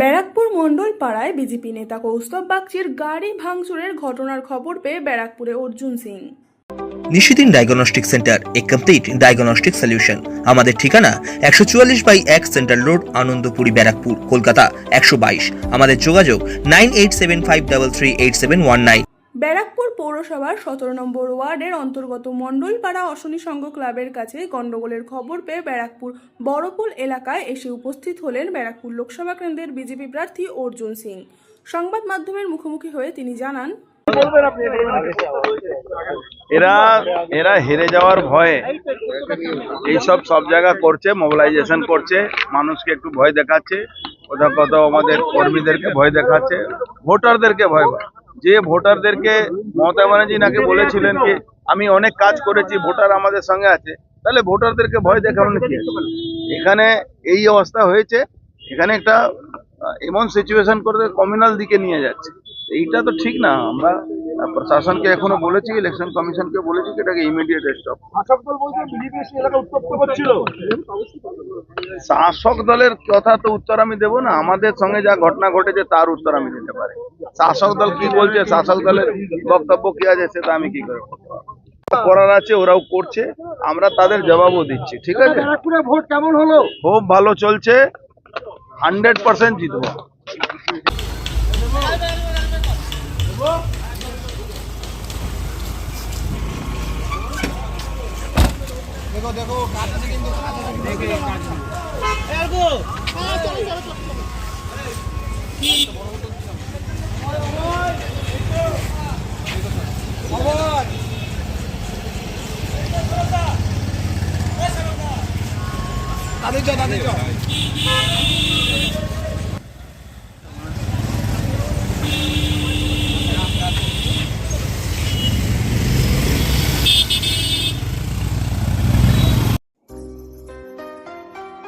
ব্যারাকপুর মণ্ডল পাড়ায় বিজেপি নেতা কৌস্তব বাগচির গাড়ি ভাঙচুরের ঘটনার খবর পেয়ে ব্যারাকপুরে Arjun Singh. Nishidin diagnostic centre, a complete diagnostic solution আমাদের ঠিকানা একশো চুয়াল্লিশ বাই এক সেন্ট্রাল রোড, আনন্দপুরি, ব্যারাকপুর, কলকাতা একশো বাইশ। আমাদের যোগাযোগ nine eight seven five double three eight seven one nine. Barrackpore পৌরসভার সতেরো নম্বর ওয়ার্ডের অন্তর্গত মণ্ডলপাড়া অশনি সংঘ ক্লাবের কাছে গন্ডগোলের খবর পেয়ে ব্যারাকপুর বড়পুল এলাকায় এসে উপস্থিত হলেন ব্যারাকপুর লোকসভা কেন্দ্রের বিজেপি প্রার্থী অর্জুন সিং সংবাদ মাধ্যমের মুখোমুখি হয়ে তিনি জানান, এরা এরা হেরে যাওয়ার ভয়ে এইসব সব জায়গা করছে মোবিলাইজেশন করছে, মানুষকে একটু ভয় দেখাচ্ছে, কোথাও কোথাও আমাদের কর্মীদেরকে ভয় দেখাচ্ছে ভোটারদেরকে ভয় পায়। যে ভোটারদেরকে মমতা ব্যানার্জি নাকি বলেছিলেন কি, আমি অনেক কাজ করেছি, ভোটার আমাদের সঙ্গে আছে, তাহলে ভোটারদেরকে ভয় দেখাবেন কি এখানে এই অবস্থা হয়েছে, এখানে একটা এমন সিচুয়েশন করে কমিউনাল দিকে নিয়ে যাচ্ছে। এইটা তো ঠিক না, আমরা প্রশাসনকে এখনও বলেছি ইলেকশন কমিশনকে বলেছি এটাকে ইমিডিয়েট স্টপ শাসক দলের কথা তো উত্তর আমি দেবো না আমাদের সঙ্গে যা ঘটনা ঘটেছে তার উত্তর আমি দিতে পারি। শাসক দল কি বলছে শাসক দলের বক্তব্য কি আছে সেটা আমি কি করে করার আছে ওরাও করছে আমরা তাদের জবাবও দিচ্ছি ঠিক আছে? ভোট কেমন হলো? খুব ভালো চলছে হান্ড্রেড পার্সেন্ট জিতবো। দেখো দেখো কাজ আছে কিন্তু কাজ আছে দেখে কাজ চলো চলো চলো তাদের যা তাদের যা